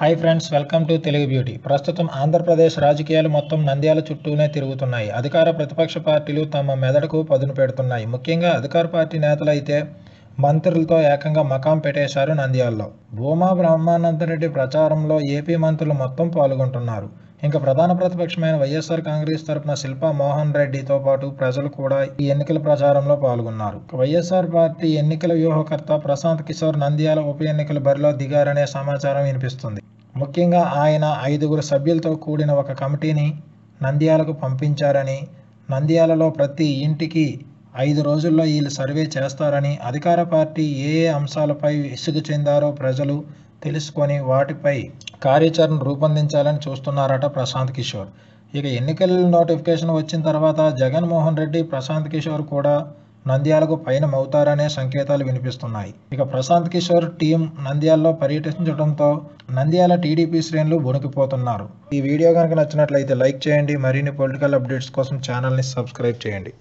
Hi friends welcome to Telugu beauty ప్రస్తుతం ఆంధ్రప్రదేశ్ రాజకీయాలు మొత్తం నంద్యాల చుట్టూనే తిరుగుతున్నాయి. అధికార ప్రతిపక్ష పార్టీలు తమ మెదడుకు పదును పెడుతున్నాయి. ముఖ్యంగా అధికార పార్టీ నేతలు అయితే మంత్రులతో ఏకంగా మకాం పెట్టేశారు నంద్యాలలో. భూమా బ్రహ్మానందరెడ్డి ప్రచారంలో ఏపీ మంత్రులు మొత్తం పాల్గొంటున్నారు. ఇంకా ప్రధాన ప్రతిపక్షమైన వైఎస్ఆర్ కాంగ్రెస్ తరపున శిల్పా మోహన్ రెడ్డితో పాటు ప్రజలు కూడా ఈ ఎన్నికల ప్రచారంలో పాల్గొన్నారు. వైఎస్ఆర్ పార్టీ ఎన్నికల వ్యూహకర్త ప్రశాంత్ కిషోర్ నంద్యాల ఉప ఎన్నికల బరిలో దిగారనే సమాచారం వినిపిస్తుంది. ముఖ్యంగా ఆయన ఐదుగురు సభ్యులతో కూడిన ఒక కమిటీని నంద్యాలకు పంపించారని నంద్యాలలో ప్రతి ఇంటికి ఐదు రోజుల్లో వీళ్ళు సర్వే చేస్తారని అధికార పార్టీ ఏ ఏ అంశాలపై విసుగు చెందారో ప్రజలు తెలుసుకొని వాటిపై కార్యాచరణ రూపొందించాలని చూస్తున్నారట ప్రశాంత్ కిషోర్. ఇక ఎన్నికల నోటిఫికేషన్ వచ్చిన తర్వాత జగన్మోహన్ రెడ్డి ప్రశాంత్ కిషోర్ కూడా నంద్యాలకు పయనమవుతారనే సంకేతాలు వినిపిస్తున్నాయి. ఇక ప్రశాంత్ కిషోర్ టీం నంద్యాలలో పర్యటించడంతో నంద్యాల టీడీపీ శ్రేణులు వణికిపోతున్నారు. ఈ వీడియో కనుక నచ్చినట్లయితే లైక్ చేయండి మరిన్ని పొలిటికల్ అప్డేట్స్ కోసం ఛానల్ని సబ్స్క్రైబ్ చేయండి.